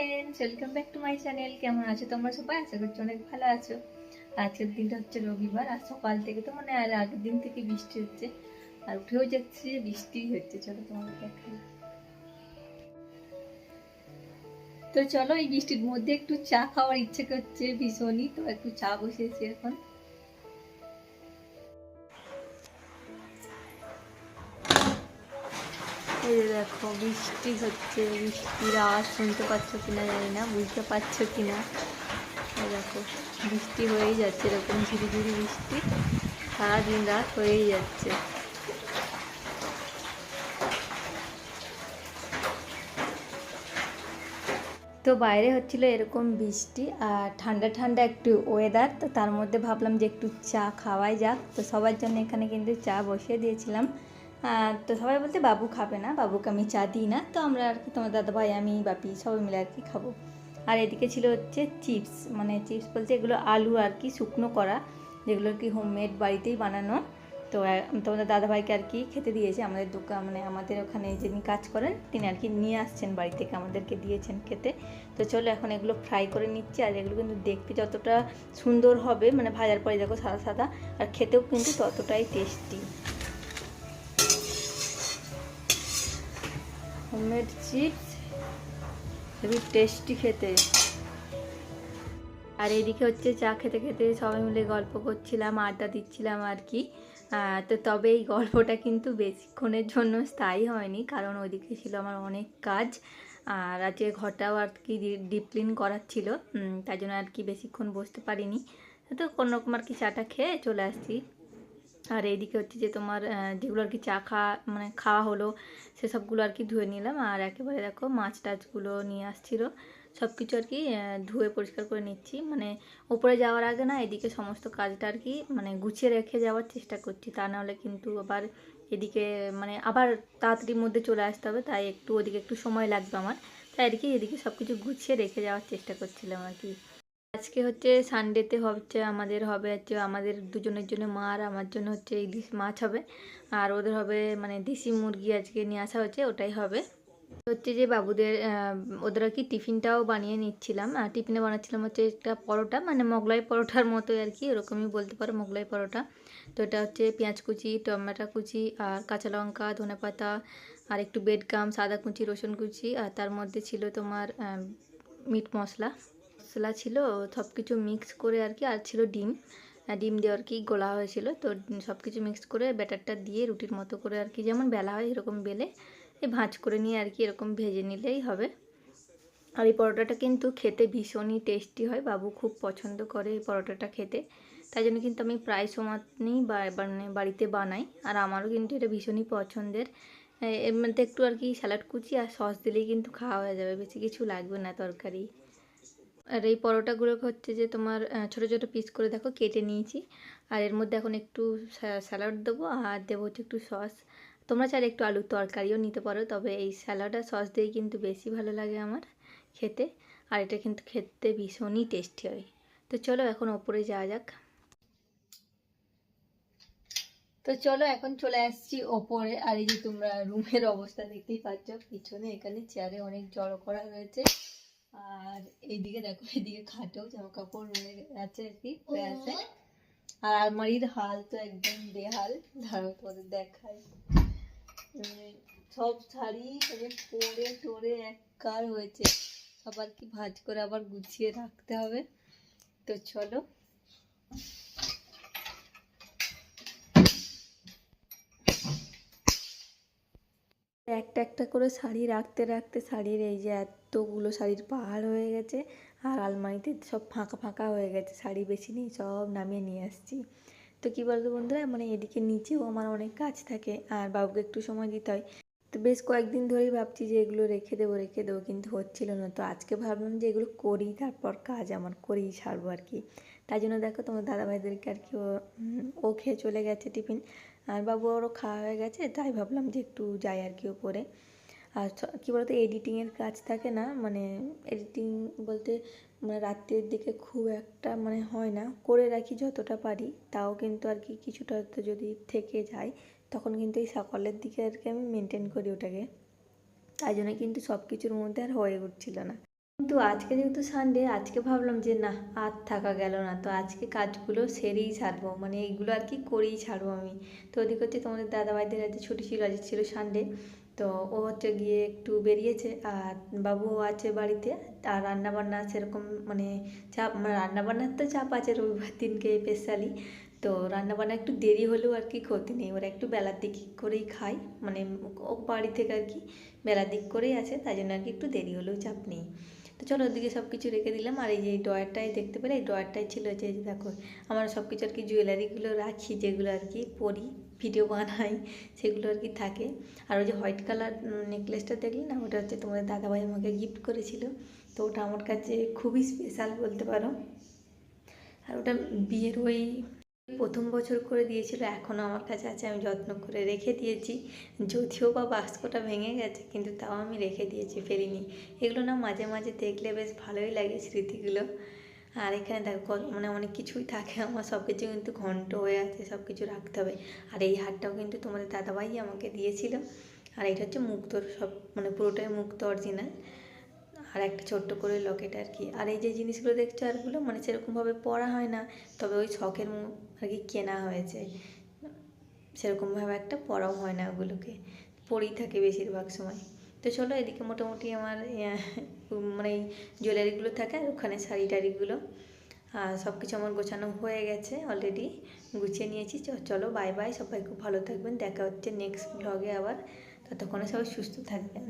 Friends welcome back to my channel কেমন আছো তোমরা সবাই? আশা করছি অনেক ভালো আছো। আজকের দিনটা হচ্ছে রবিবার, আর সকাল থেকে তো মানে আর আগের দিন থেকে বৃষ্টি হচ্ছে, আর উঠেও যাচ্ছে যে বৃষ্টি হচ্ছে। চলো তোমাদের দেখাই। তো চলো এই বৃষ্টির মধ্যে একটু চা খাওয়ার ইচ্ছে করছে ভীষণই, তো একটু চা বসেছি এখন। এই যে দেখো, বৃষ্টি হচ্ছে বৃষ্টির আওয়াজ শুনতে পাচ্ছ কিনা জানি না, বুঝতে পারছ কিনা? দেখো, বৃষ্টি হয়েই যাচ্ছে, এরকম ঝিরি ঝিরি বৃষ্টি, সারাদিন রাত হয়েই যাচ্ছে। তো বাইরে হচ্ছিল এরকম বৃষ্টি, আর ঠান্ডা ঠান্ডা একটু ওয়েদার তো তার মধ্যে ভাবলাম যে একটু চা খাওয়াই যাক। তো সবার জন্য এখানে কিন্তু চা বসিয়ে দিয়েছিলাম। তো সবাই বলতে বাবু খাবে না, বাবুকে আমি চা দিই না, তো আমরা আর কি তোমার দাদা ভাই, আমি, বাপি সবাই মিলে আর কি খাব। আর এদিকে ছিল হচ্ছে চিপস মানে চিপস বলতে এগুলো আলু আর কি শুকনো করা, যেগুলো আর কি হোমমেড বাড়িতেই বানানো। তো তোমাদের দাদাভাইকে আর কি খেতে দিয়েছে, আমাদের দোকান মানে আমাদের ওখানে যিনি কাজ করেন, তিনি আর কি নিয়ে আসছেন বাড়ি থেকে, আমাদেরকে দিয়েছেন খেতে। তো চলো এখন এগুলো ফ্রাই করে নিচ্ছি, আর এগুলো কিন্তু দেখতে যতটা সুন্দর হবে মানে ভাজার পরে দেখো সাদা সাদা, আর খেতেও কিন্তু ততটাই টেস্টি হোমমেড চিপস খুবই টেস্টি খেতে। আর এইদিকে হচ্ছে চা খেতে খেতে সবাই মিলে গল্প করছিলাম, আড্ডা দিচ্ছিলাম আর কি। তো তবে এই গল্পটা কিন্তু বেশিক্ষণের জন্য স্থায়ী হয়নি, কারণ ওইদিকে ছিল আমার অনেক কাজ। আর আজকে ঘরটাও আর কি ডিপ ক্লিন করার ছিল তাই জন্য আর কি বেশিক্ষণ বসতে পারিনি। তো কোনো রকম আর কি চাটা খেয়ে চলে আসছি। আর এইদিকে হচ্ছে যে তোমার যেগুলো আর কি চা খাওয়া মানে খাওয়া হলো সেসবগুলো আর কি ধুয়ে নিলাম। আর একেবারে দেখো মাছ টাছগুলো নিয়ে আসছিল। সব কিছু আর কি ধুয়ে পরিষ্কার করে নিচ্ছি। মানে ওপরে যাওয়ার আগে না, এদিকে সমস্ত কাজটা আর কি মানে গুছিয়ে রেখে যাওয়ার চেষ্টা করছি। তা নাহলে কিন্তু আবার এদিকে মানে আবার তাড়াতাড়ির মধ্যে চলে আসতে হবে। তাই একটু ওদিকে একটু সময় লাগবে আমার। তাই আর কি এদিকে সব কিছু গুছিয়ে রেখে যাওয়ার চেষ্টা করছিলাম আর কি আজকে হচ্ছে সানডেতে হচ্ছে আমাদের হবে হচ্ছে আমাদের দুজনের জন্য মা আর আমার জন্য হচ্ছে ইলিশ মাছ হবে। আর ওদের হবে মানে দেশি মুরগি আজকে নিয়ে আসা হচ্ছে, ওটাই হবে। হচ্ছে যে বাবুদের ওদের কি টিফিনটাও বানিয়ে নিচ্ছিলাম। আর টিফিনে বানাচ্ছিলাম হচ্ছে একটা পরোটা মানে মোগলাই পরোটার মতোই আর কি ওরকমই বলতে পারো মোগলাই পরোটা। তো এটা হচ্ছে পেঁয়াজ কুচি, টমেটো কুচি, আর কাঁচা লঙ্কা, ধনে পাতা, আর একটু বেডগাম সাদা কুচি, রসুন কুচি, আর তার মধ্যে ছিল তোমার মিট মশলা। মশলা ছিল সব কিছু মিক্স করে আর কি আর ছিল ডিম। ডিম দিয়ে আর কি গোলা হয়েছিল, তো সব কিছু মিক্স করে ব্যাটারটা দিয়ে রুটির মতো করে আর কি যেমন বেলা হয় এরকম বেলে, এই ভাঁজ করে নিয়ে আর কি এরকম ভেজে নিলেই হবে। আর এই পরোটাটা কিন্তু খেতে ভীষণই টেস্টি হয়, বাবু খুব পছন্দ করে এই পরোটাটা খেতে। তাই জন্য কিন্তু আমি প্রায় সময়ই বা- মানে বাড়িতে বানাই, আর আমারও কিন্তু এটা ভীষণই পছন্দের। এর মধ্যে একটু আর কি স্যালাড কুচি আর সস দিলেই কিন্তু খাওয়া হয়ে যাবে, বেশি কিছু লাগবে না তরকারি। আর এই পরোটাগুলো হচ্ছে যে তোমার ছোট ছোট পিস করে দেখো, কেটে নিয়েছি। আর এর মধ্যে এখন একটু স্যা- স্যালাড দেবো আর দেবো হচ্ছে একটু সস তোমরা চাইলে একটু আলুর তরকারিও নিতে পারো, তবে এই স্যালাড আর সস দিয়েই কিন্তু বেশি ভালো লাগে আমার খেতে। আর এটা কিন্তু খেতে ভীষণই টেস্টি হয়। তো চলো এখন ওপরে যাওয়া যাক। তো চলো এখন চলে আসছি ওপরে। আর এই যে তোমরা রুমের অবস্থা দেখতেই পাচ্ছ, পিছনে এখানে চেয়ারে অনেক জড়ো করা হয়েছে। আর এইদিকে দেখো এইদিকে খাটেও জামা কাপড় রয়ে আছে আর কি আছে। আর আলমারির হাল তো একদম বেহাল দাঁড়াও তোমাদের দেখাই। উম, সব শাড়ি মানে পরে টরে একার হয়েছে। আবার কি ভাঁজ করে আবার গুছিয়ে রাখতে হবে। তো চলো। একটা একটা করে শাড়ি রাখতে রাখতে শাড়ির এই যে এতগুলো শাড়ির পাহাড় হয়ে গেছে আর আলমারিতে সব ফাঁকা ফাঁকা হয়ে গেছে, শাড়ি বেশি নেই, সব নামিয়ে নিয়ে আসছি। তো কী বলতো বন্ধুরা মানে এদিকে নিচেও আমার অনেক কাজ থাকে আর বাবুকে একটু সময় দিতে হয়। তো বেশ কয়েকদিন ধরেই ভাবছি যে এগুলো রেখে দেবো রেখে দেবো, কিন্তু হচ্ছিল না। তো আজকে ভাবলাম যে এগুলো করি, তারপর কাজ আমার করেই ছাড়বো আর কি। তাই জন্য দেখো তোমার দাদাভাইদেরকে আর কি ও খেয়ে চলে গেছে টিফিন। আর বাবু ওরও খাওয়া হয়ে গেছে, তাই ভাবলাম যে একটু যাই আর কি ওপরে। আর কী বলতো এডিটিংয়ের কাজ থাকে না মানে এডিটিং বলতে মানে রাত্রের দিকে খুব একটা মানে হয় না, করে রাখি যতটা পারি, তাও কিন্তু আর কি কিছুটা যদি থেকে যায়, তখন কিন্তু এই সকালের দিকে আর কি আমি মেনটেন করি ওটাকে। তাই জন্য কিন্তু সব কিছুর মধ্যে আর হয়ে উঠছিল না। কিন্তু আজকে যেহেতু সানডে আজকে ভাবলাম যে না, আর থাকা গেল না। তো আজকে কাজগুলো সেরেই ছাড়বো। মানে এইগুলো আর কি করেই ছাড়বো আমি। তো ওদিক হচ্ছে তোমাদের দাদাভাইদের আজকে ছুটি ছিল আজকে ছিল সানডে তো ও হচ্ছে গিয়ে একটু বেরিয়েছে, আর বাবুও আছে বাড়িতে। আর রান্নাবান্না সেরকম মানে চাপ মানে রান্নাবান্নার তো চাপ আছে রবিবার দিনকে স্পেশালি তো রান্নাবান্না একটু দেরি হলেও আর কি ক্ষতি নেই। ওরা একটু বেলার দিক করেই খায়। মানে ও বাড়ি থেকে আর কি বেলার দিক করেই আছে, তাই জন্য আর কি একটু দেরি হলেও চাপ নেই। তো চলো ওদিকে সব কিছু রেখে দিলাম। আর এই যে এই ড্রয়ারটাই দেখতে পেলে, এই ড্রয়ারটাই ছিল যে দেখো, আমার সব কিছু আর কি জুয়েলারিগুলো রাখি, যেগুলো আর কি পরি ভিডিও বানাই, সেগুলো আর কি থাকে। আর ওই যে হোয়াইট কালার নেকলেসটা দেখলে না, ওটা হচ্ছে তোমাদের দাদাভাই আমাকে গিফট করেছিল। তো ওটা আমার কাছে খুবই স্পেশাল বলতে পারো। আর ওটা বিয়ের ওই প্রথম বছর করে দিয়েছিল এখনও আমার কাছে আছে, আমি যত্ন করে রেখে দিয়েছি। যদিও বা বাস্কটা ভেঙে গেছে, কিন্তু তাও আমি রেখে দিয়েছি, ফেরিনি। এগুলো না মাঝে মাঝে দেখলে বেশ ভালোই লাগে স্মৃতিগুলো। আর এখানে দেখো মানে অনেক কিছুই থাকে আমার সব কিছু কিন্তু ঘন্ট হয়ে আছে সব কিছু রাখতে হবে। আর এই হারটাও কিন্তু তোমাদের দাদাভাই আমাকে দিয়েছিল। আর এটা হচ্ছে মুক্তর সব মানে পুরোটাই মুক্ত অরিজিনাল আর একটা ছোট্ট করে লকেট আর কি। আর এই যে জিনিসগুলো দেখছ আরগুলো মানে সেরকমভাবে পরা হয় না, তবে ওই শখের আর কি কেনা হয়েছে। সেরকমভাবে একটা পরাও হয় না ওগুলোকে। পরেই থাকে বেশিরভাগ সময়। তো চলো এদিকে মোটামুটি আমার মানে জুয়েলারিগুলো থাকে আর ওখানে শাড়ি টাড়িগুলো। আর সব কিছু আমার গোছানো হয়ে গেছে অলরেডি গুছিয়ে নিয়েছি। চলো বাই বাই সবাই খুব ভালো থাকবেন। দেখা হচ্ছে নেক্সট ব্লগে আবার। ততক্ষণে সবাই সুস্থ থাকবেন।